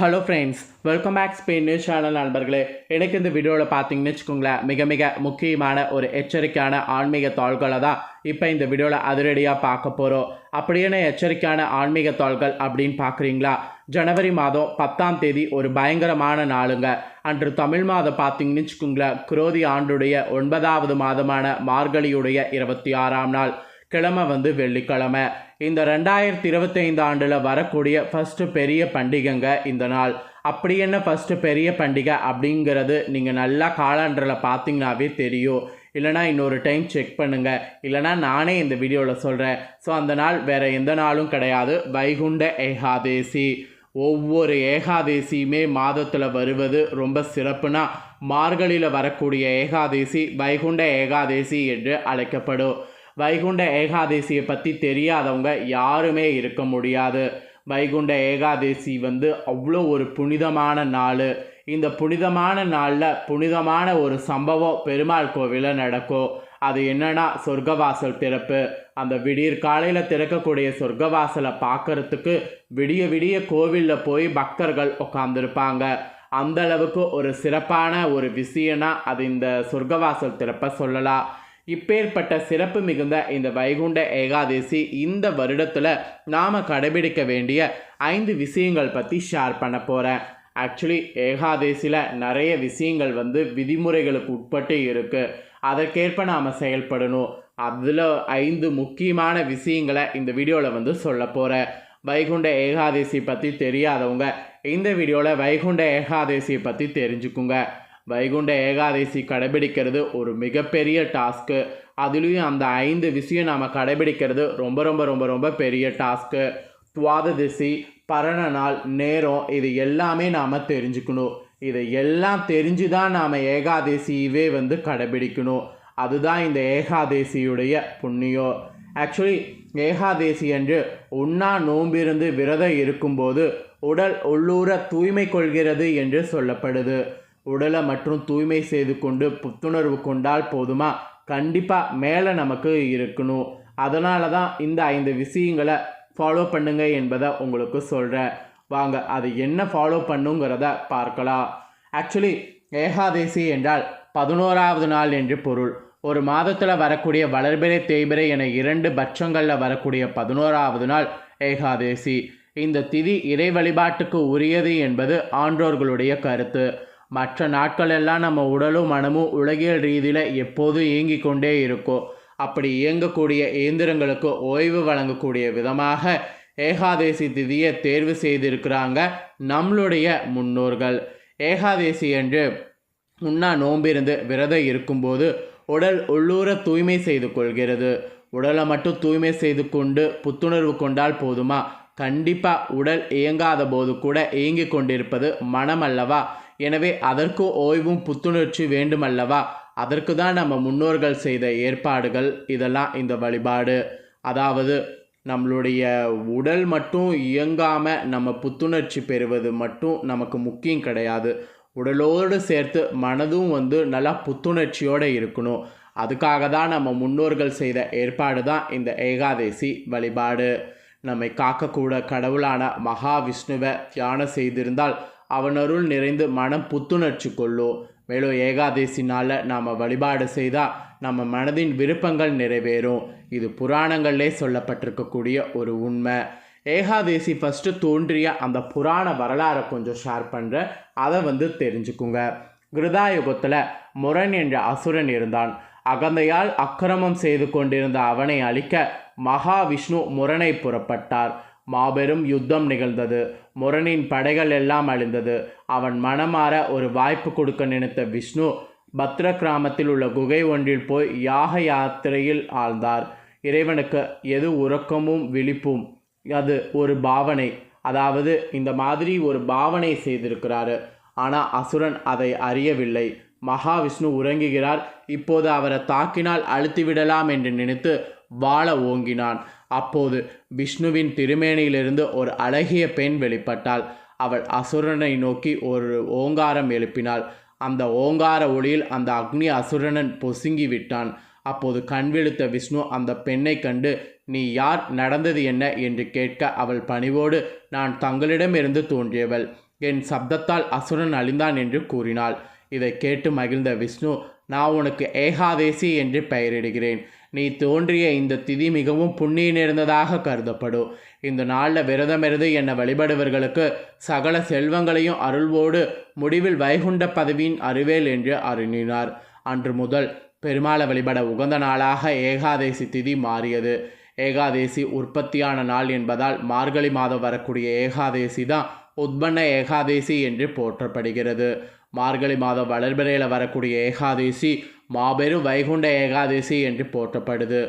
Hello friends welcome back Spain news channel நண்பர்களே. எனக்கு இந்த வீடியோவில் பார்த்தீங்கன்னு வச்சுக்கோங்களேன் மிக மிக முக்கியமான ஒரு எச்சரிக்கையான ஆன்மீக தாள்களை தான் இப்போ இந்த வீடியோவில் அதிரடியாக பார்க்க போகிறோம் அப்படியான எச்சரிக்கையான ஆன்மீக தாள்கள் அப்படின்னு பார்க்குறீங்களா? ஜனவரி மாதம் பத்தாம் தேதி ஒரு பயங்கரமான நாளுங்க. அன்று தமிழ் மாதம் பார்த்தீங்கன்னு வச்சுக்கோங்களேன் குரோதி ஆண்டுடைய ஒன்பதாவது மாதமான மார்கழியுடைய இருபத்தி ஆறாம் நாள். கிழமை வந்து வெள்ளிக்கிழமை. இந்த ரெண்டாயிரத்தி இருபத்தைந்து ஆண்டில் வரக்கூடிய ஃபஸ்ட்டு பெரிய பண்டிகைங்க இந்த நாள். அப்படி என்ன ஃபஸ்ட்டு பெரிய பண்டிகை அப்படிங்கிறது நீங்கள் நல்லா காலாண்டரில் பார்த்தீங்கன்னாவே தெரியும். இல்லைனா இன்னொரு டைம் செக் பண்ணுங்கள் இல்லைனா நானே இந்த வீடியோவில் சொல்கிறேன் ஸோ அந்த நாள் வேறு எந்த நாளும் கிடையாது. வைகுண்ட ஏகாதேசி. ஒவ்வொரு ஏகாதேசியுமே மாதத்தில் வருவது ரொம்ப சிறப்புனா மார்கழியில் வரக்கூடிய ஏகாதேசி வைகுண்ட ஏகாதேசி என்று அழைக்கப்படும். வைகுண்ட ஏகாதசியை பற்றி தெரியாதவங்க யாருமே இருக்க முடியாது. வைகுண்ட ஏகாதசி வந்து அவ்வளோ ஒரு புனிதமான நாள். இந்த புனிதமான நாளில் புனிதமான ஒரு சம்பவம் பெருமாள் கோவிலில் நடக்கும். அது என்னன்னா சொர்க்கவாசல் திறப்பு. அந்த விடியற் காலையில் திறக்கக்கூடிய சொர்க்கவாசலை பார்க்கறதுக்கு விடிய விடிய கோவிலில் போய் பக்தர்கள் உட்காந்துருப்பாங்க அந்த அளவுக்கு ஒரு சிறப்பான ஒரு விஷயம்னா அது இந்த சொர்க்கவாசல் திறப்பை சொல்லலாம். இப்பேற்பட்ட சிறப்பு மிகுந்த இந்த வைகுண்ட ஏகாதசி இந்த வருடத்தில் நாம் கடைபிடிக்க வேண்டிய ஐந்து விஷயங்கள் பற்றி ஷேர் பண்ண போகிறேன் ஆக்சுவலி ஏகாதசியில் நிறைய விஷயங்கள் வந்து விதிமுறைகளுக்கு உட்பட்டு இருக்குது அதற்கேற்ப நாம் செயல்படணும். அதில் ஐந்து முக்கியமான விஷயங்களை இந்த வீடியோவில் வந்து சொல்ல போகிறேன் வைகுண்ட ஏகாதசி பற்றி தெரியாதவங்க இந்த வீடியோவில் வைகுண்ட ஏகாதசியை பற்றி தெரிஞ்சுக்குங்க. வைகுண்ட ஏகாதசி கடைபிடிக்கிறது ஒரு மிகப்பெரிய டாஸ்க்கு அதுலேயும் அந்த ஐந்து விஷயம் நாம் கடைபிடிக்கிறது ரொம்ப ரொம்ப ரொம்ப ரொம்ப பெரிய டாஸ்க்கு துவாததிசி பரண நாள் நேரம் இது எல்லாமே நாம் தெரிஞ்சுக்கணும். இதை எல்லாம் தெரிஞ்சு தான் நாம் ஏகாதசியவே வந்து கடைபிடிக்கணும். அதுதான் இந்த ஏகாதசியுடைய புண்ணியம். ஆக்சுவலி ஏகாதசி என்று உண்ணா நோம்பிருந்து விரதம் இருக்கும்போது உடல் உள்ளூர தூய்மை கொள்கிறது என்று சொல்லப்படுது. உடலை மற்றும் தூய்மை செய்து கொண்டு புத்துணர்வு கொண்டால் போதுமா? கண்டிப்பாக மேலே நமக்கு இருக்கணும். அதனால தான் இந்த ஐந்து விஷயங்களை ஃபாலோ பண்ணுங்க என்பதை உங்களுக்கு சொல்கிறேன் வாங்க அது என்ன ஃபாலோ பண்ணுங்கிறத பார்க்கலாம். ஆக்சுவலி ஏகாதேசி என்றால் பதினோராவது நாள் என்று பொருள். ஒரு மாதத்தில் வரக்கூடிய வளர்பிறை தேய்பிறை என இரண்டு பட்சங்களில் வரக்கூடிய பதினோராவது நாள் ஏகாதேசி. இந்த திதி இறை வழிபாட்டுக்கு உரியது என்பது ஆன்றோர்களுடைய கருத்து. மற்ற நாட்களெல்லாம் நம்ம உடலும் மனமும் உலகியல் ரீதியில் எப்போதும் இயங்கி கொண்டே இருக்கும் அப்படி இயங்கக்கூடிய இயந்திரங்களுக்கு ஓய்வு வழங்கக்கூடிய விதமாக ஏகாதேசி திதியை தேர்வு செய்திருக்கிறாங்க நம்மளுடைய முன்னோர்கள். ஏகாதேசி என்று உண்ணா நோம்பிருந்து விரதம் இருக்கும்போது உடல் உள்ளூர தூய்மை செய்து கொள்கிறது. உடலை மட்டும் தூய்மை செய்து கொண்டு புத்துணர்வு கொண்டால் போதுமா? கண்டிப்பாக உடல் இயங்காத போது கூட இயங்கி கொண்டிருப்பது மனம் அல்லவா எனவே அதற்கு ஓய்வும் புத்துணர்ச்சி வேண்டுமல்லவா? அதற்கு தான் நம்ம முன்னோர்கள் செய்த ஏற்பாடுகள். இதெல்லாம் இந்த வழிபாடு. அதாவது நம்மளுடைய உடல் மட்டும் இயங்காமல் நம்ம புத்துணர்ச்சி பெறுவது மட்டும் நமக்கு முக்கியம் கிடையாது. உடலோடு சேர்த்து மனதும் வந்து நல்லா புத்துணர்ச்சியோடு இருக்கணும். அதுக்காக தான் நம்ம முன்னோர்கள் செய்த ஏற்பாடு தான் இந்த ஏகாதசி வழிபாடு. நம்மை காக்கக்கூட கடவுளான மகாவிஷ்ணுவை தியானம் செய்திருந்தால் அவனருள் நிறைந்து மனம் புத்துணர்ச்சி கொள்ளும் மேலும் ஏகாதசினால் நாம் வழிபாடு செய்தால் நம்ம மனதின் விருப்பங்கள் நிறைவேறும். இது புராணங்களிலே சொல்லப்பட்டிருக்கக்கூடிய ஒரு உண்மை. ஏகாதேசி ஃபஸ்ட்டு தோன்றிய அந்த புராண வரலாறை கொஞ்சம் ஷேர் பண்ணுறேன் அதை வந்து தெரிஞ்சுக்குங்க. கிருதாயுகத்தில் முரண் என்ற அசுரன் இருந்தான். அகந்தையால் அக்கிரமம் செய்து கொண்டிருந்த அவனை அழிக்க மகாவிஷ்ணு முரணை புறப்பட்டார். மாபெரும் யுத்தம் நிகழ்ந்தது. முரணின் படைகள் எல்லாம் அழிந்தது. அவன் மனமாற ஒரு வாய்ப்பு கொடுக்க நினைத்த விஷ்ணு பத்ர கிராமத்தில் உள்ள குகை ஒன்றில் போய் யாக யாத்திரையில் ஆழ்ந்தார். இறைவனுக்கு எது உறக்கமும் விழிப்பும் அது ஒரு பாவனை. அதாவது இந்த மாதிரி ஒரு பாவனை செய்திருக்கிறாரு. ஆனால் அசுரன் அதை அறியவில்லை. மகாவிஷ்ணு உறங்குகிறார். இப்போது அவரை தாக்கினால் அழுத்திவிடலாம் என்று நினைத்து வாழ ஓங்கினான். அப்போது விஷ்ணுவின் திருமேனியிலிருந்து ஒரு அழகிய பெண் வெளிப்பட்டாள். அவள் அசுரனை நோக்கி ஒரு ஓங்காரம் எழுப்பினாள். அந்த ஓங்கார ஒளியில் அந்த அக்னி அசுரனன் பொசுங்கி விட்டான். அப்போது கண் விழுத்த விஷ்ணு அந்த பெண்ணை கண்டு நீ யார்? நடந்தது என்ன? என்று கேட்க அவள் பணிவோடு நான் தங்களிடமிருந்து தோன்றியவள். என் சப்தத்தால் அசுரன் அழிந்தான் என்று கூறினாள். இதை கேட்டு மகிழ்ந்த விஷ்ணு நான் உனக்கு ஏகாதேசி என்று பெயரிடுகிறேன். நீ தோன்றிய இந்த திதி மிகவும் புண்ணிய நேர்ந்ததாக கருதப்படும். இந்த நாளில் விரதமிருந்து என்னை வழிபடுவர்களுக்கு சகல செல்வங்களையும் அருள்வோடு முடிவில் வைகுண்ட பதவியின் அறிவேல் என்று அருணினார். அன்று முதல் பெருமாளை வழிபட உகந்த நாளாக ஏகாதேசி திதி மாறியது. ஏகாதேசி உற்பத்தியான நாள் என்பதால் மார்கழி மாதம் வரக்கூடிய ஏகாதேசி தான் உத்பன்ன ஏகாதேசி என்று போற்றப்படுகிறது. மார்கழி மாதம் வளர்பிறையில் வரக்கூடிய ஏகாதேசி மாபெரும் வைகுண்ட ஏகாதசி என்று போற்றப்படுது.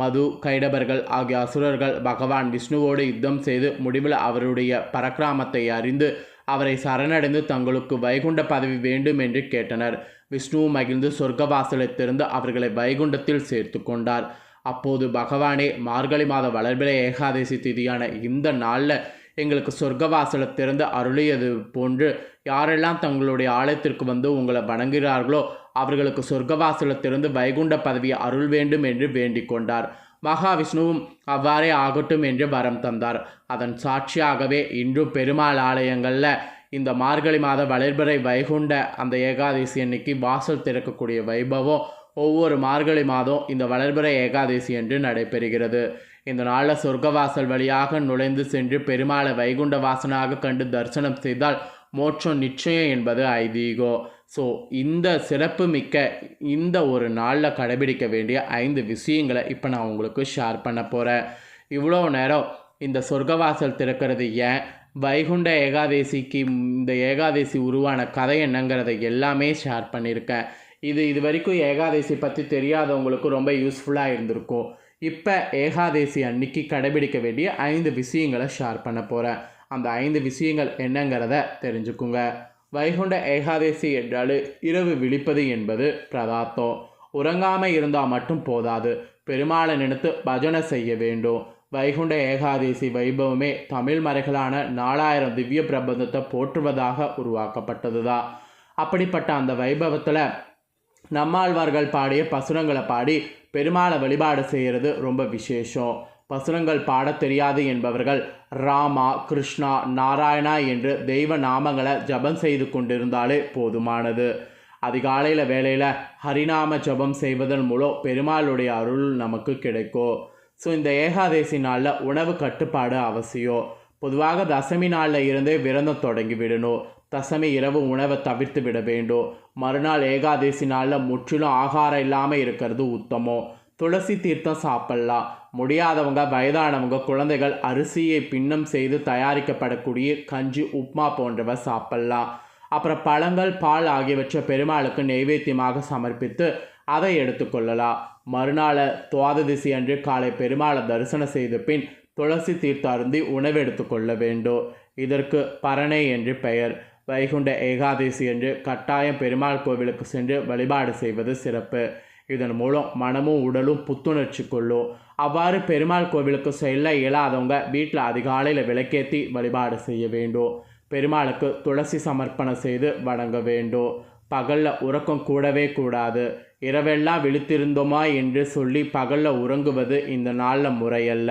மது கைடபர்கள் ஆகிய அசுரர்கள் பகவான் விஷ்ணுவோடு யுத்தம் செய்து முடிவில் அவருடைய பரக்கிராமத்தை அறிந்து அவரை சரணடைந்து தங்களுக்கு வைகுண்ட பதவி வேண்டும் என்று கேட்டனர். விஷ்ணுவும் மகிழ்ந்து சொர்க்கவாசலை திறந்து அவர்களை வைகுண்டத்தில் சேர்த்து கொண்டார். அப்போது பகவானே மார்கழி மாத வளர்பிறை ஏகாதசி திதியான இந்த நாளில் எங்களுக்கு சொர்க்கவாசலை திறந்து அருளியது போன்று யாரெல்லாம் தங்களுடைய ஆலயத்திற்கு வந்து உங்களை வணங்குகிறார்களோ அவர்களுக்கு சொர்க்கவாசலத்திலிருந்து திறந்து வைகுண்ட பதவியை அருள் வேண்டும் என்று வேண்டிக் கொண்டார். மகாவிஷ்ணுவும் அவ்வாறே ஆகட்டும் என்று வரம் தந்தார். அதன் சாட்சியாகவே இன்றும் பெருமாள் ஆலயங்களில் இந்த மார்கழி மாத வளர்பிறை வைகுண்ட அந்த ஏகாதசி அன்னைக்கு வாசல் திறக்கக்கூடிய வைபவம் ஒவ்வொரு மார்கழி மாதம் இந்த வளர்பிறை ஏகாதசி என்று நடைபெறுகிறது. இந்த நாளில் சொர்க்கவாசல் வழியாக நுழைந்து சென்று பெருமாளை வைகுண்ட வாசனாக கண்டு தரிசனம் செய்தால் மோட்சம் நிச்சயம் என்பது ஐதீகோ. ஸோ இந்த சிறப்பு மிக்க இந்த ஒரு நாளில் கடைபிடிக்க வேண்டிய ஐந்து விஷயங்களை இப்போ நான் உங்களுக்கு ஷேர் பண்ண போகிறேன் இவ்வளோ நேரம் இந்த சொர்க்கவாசல் திறக்கிறது ஏன்? வைகுண்ட ஏகாதேசிக்கு இந்த ஏகாதேசி உருவான கதை என்னங்கிறத எல்லாமே ஷேர் பண்ணியிருக்கேன். இது இது வரைக்கும் ஏகாதேசி பற்றி தெரியாதவங்களுக்கு ரொம்ப யூஸ்ஃபுல்லாக இருந்திருக்கும். இப்போ ஏகாதேசி அன்னைக்கு கடைபிடிக்க வேண்டிய ஐந்து விஷயங்களை ஷேர் பண்ண போகிறேன் அந்த ஐந்து விஷயங்கள் என்னங்கிறத தெரிஞ்சுக்குங்க. வைகுண்ட ஏகாதேசி என்றால் இரவு விழிப்பது என்பது பிரதாத்தம் உறங்காமல் இருந்தால் மட்டும் போதாது. பெருமாளை நினைத்து பஜனை செய்ய வேண்டும். வைகுண்ட ஏகாதேசி வைபவமே தமிழ் மறைகளான நாலாயிரம் திவ்ய பிரபந்தத்தை போற்றுவதாக உருவாக்கப்பட்டது தான் அப்படிப்பட்ட அந்த வைபவத்தில் நம்மாழ்வார்கள் பாடிய பசுரங்களை பாடி பெருமாளை வழிபாடு செய்கிறது ரொம்ப விசேஷம். பசுரங்கள் பாடத் தெரியாது என்பவர்கள் ராமா கிருஷ்ணா நாராயணா என்று தெய்வ நாமங்களை ஜபம் செய்து கொண்டிருந்தாலே போதுமானது. அதிகாலையில் வேலையில் ஹரிநாம ஜபம் செய்வதன் மூலம் பெருமாளுடைய அருள் நமக்கு கிடைக்கும். ஸோ இந்த ஏகாதேசி நாளில் உணவு கட்டுப்பாடு அவசியம். பொதுவாக தசமி நாளில் இருந்தே விரதம் தொடங்கி விடணும். தசமி இரவு உணவை தவிர்த்து விட வேண்டும். மறுநாள் ஏகாதேசி நாளில் முற்றிலும் ஆகாரம் இல்லாமல் இருக்கிறது உத்தமம். துளசி தீர்த்தம் சாப்பிட்லாம். முடியாதவங்க வயதானவங்க குழந்தைகள் அரிசியை பின்னம் செய்து தயாரிக்கப்படக்கூடிய கஞ்சி உப்மா போன்றவை சாப்பிட்லாம். அப்புறம் பழங்கள் பால் ஆகியவற்றை பெருமாளுக்கு நெய்வேத்தியமாக சமர்ப்பித்து அதை எடுத்துக்கொள்ளலாம் மறுநாள் துவாததிசி அன்று காலை பெருமாளை தரிசனம் செய்த பின் துளசி தீர்த்த அருந்தி உணவு எடுத்துக்கொள்ள வேண்டும். இதற்கு பரணை என்று பெயர். வைகுண்ட ஏகாதசி என்று கட்டாயம் பெருமாள் கோவிலுக்கு சென்று வழிபாடு செய்வது சிறப்பு. இதன் மூலம் மனமும் உடலும் புத்துணர்ச்சி கொள்ளும். அவ்வாறு பெருமாள் கோவிலுக்கு செல்ல இயலாதவங்க வீட்டில் அதிகாலையில் விளக்கேற்றி வழிபாடு செய்ய வேண்டும். பெருமாளுக்கு துளசி சமர்ப்பணம் செய்து வணங்க வேண்டும். பகலில் உறக்கம் கூடவே கூடாது. இரவெல்லாம் விழித்திருந்தோமா என்று சொல்லி பகலில் உறங்குவது இந்த நாளில் முறையல்ல.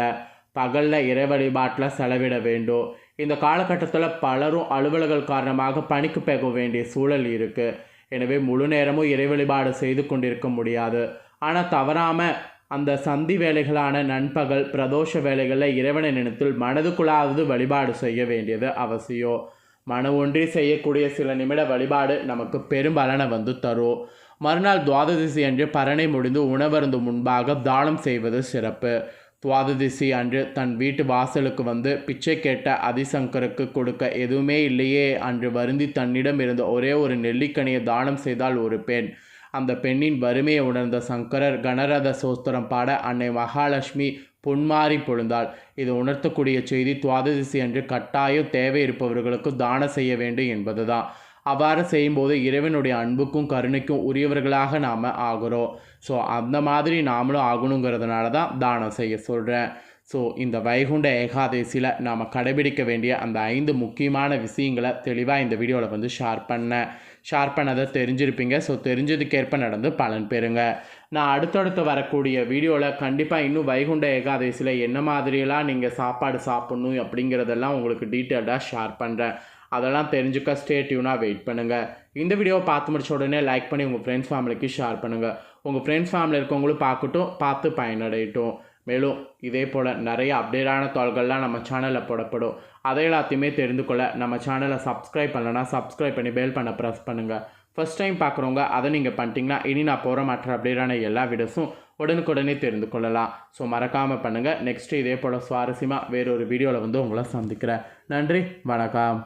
பகலில் இறை வழிபாட்டில் செலவிட வேண்டும். இந்த காலகட்டத்தில் பலரும் அலுவலர்கள் காரணமாக பணிக்கு போக வேண்டிய சூழல் இருக்குது எனவே முழு நேரமும் இறை வழிபாடு செய்து கொண்டிருக்க முடியாது. ஆனால் தவறாமல் அந்த சந்தி வேலைகளான நண்பகல் பிரதோஷ வேலைகளில் இறைவனை நினைத்தில் மனதுக்குள்ளாவது வழிபாடு செய்ய வேண்டியது அவசியம். மன ஒன்றி செய்யக்கூடிய சில நிமிட வழிபாடு நமக்கு பெரும் பலனை வந்து தரும். மறுநாள் துவாதசி அன்று பரணை முடிந்து உணவருந்து முன்பாக தானம் செய்வது சிறப்பு. துவாததிசி அன்று தன் வீட்டு வாசலுக்கு வந்து பிச்சை கேட்ட அதிசங்கருக்கு கொடுக்க எதுவுமே இல்லையே அன்று வருந்தி தன்னிடம் இருந்த ஒரே ஒரு நெல்லிக்கனியை தானம் செய்தால் ஒரு பெண். அந்த பெண்ணின் வறுமையை உணர்ந்த சங்கரர் கணரத சோஸ்திரம் பாட அன்னை மகாலட்சுமி பொன்மாறி பொழுந்தாள். இது உணர்த்தக்கூடிய செய்தி துவாதசி அன்று கட்டாயம் தேவை இருப்பவர்களுக்கு தானம் செய்ய வேண்டும் என்பதுதான். அவ்வாறு செய்யும்போது இறைவனுடைய அன்புக்கும் கருணைக்கும் உரியவர்களாக நாம் ஆகிறோம். ஸோ அந்த மாதிரி நாமளும் ஆகணுங்கிறதுனால தான் தானம் செய்ய சொல்கிறேன் ஸோ இந்த வைகுண்ட ஏகாதசியில் நாம் கடைபிடிக்க வேண்டிய அந்த ஐந்து முக்கியமான விஷயங்களை தெளிவாக இந்த வீடியோவில் வந்து ஷேர் பண்ணேன். ஷேர் பண்ணதை தெரிஞ்சிருப்பீங்க. ஸோ தெரிஞ்சதுக்கேற்ப நடந்து பலன் பெறுங்க. நான் அடுத்தடுத்து வரக்கூடிய வீடியோவில் கண்டிப்பாக இன்னும் வைகுண்ட ஏகாதசியில் என்ன மாதிரியெல்லாம் நீங்கள் சாப்பாடு சாப்பிட்ணும் அப்படிங்கிறதெல்லாம் உங்களுக்கு டீட்டெயில்டாக ஷேர் பண்ணுறேன் அதெல்லாம் தெரிஞ்சுக்க ஸ்டே டியூனாக வெயிட் பண்ணுங்கள் இந்த வீடியோவை பார்த்து முடிச்ச உடனே லைக் பண்ணி உங்கள் ஃப்ரெண்ட்ஸ் ஃபேமிலிக்கு ஷேர் பண்ணுங்கள் உங்கள் ஃப்ரெண்ட்ஸ் ஃபேமிலி இருக்கவங்களும் பார்க்கட்டும் பார்த்து பயனடையட்டும். மேலும் இதே போல் நிறைய அப்டேட்டான தாள்கள்லாம் நம்ம சேனலில் போடப்படும். அதை எல்லாத்தையுமே தெரிந்து கொள்ள நம்ம சேனலை சப்ஸ்கிரைப் பண்ணலன்னா சப்ஸ்கிரைப் பண்ணி பெல் பண்ண ப்ரெஸ் பண்ணுங்கள் ஃபர்ஸ்ட் டைம் பார்க்குறவங்க அதை நீங்கள் பண்ணிட்டீங்கன்னா இனி நான் போகிற மற்ற அப்டேட்டான எல்லா வீடியோஸும் உடனுக்குடனே தெரிந்து கொள்ளலாம். ஸோ மறக்காமல் பண்ணுங்கள் நெக்ஸ்ட்டு இதே போல் சுவாரஸ்யமாக வேறொரு வீடியோவில் வந்து உங்களை சந்திக்கிறேன். நன்றி வணக்கம்.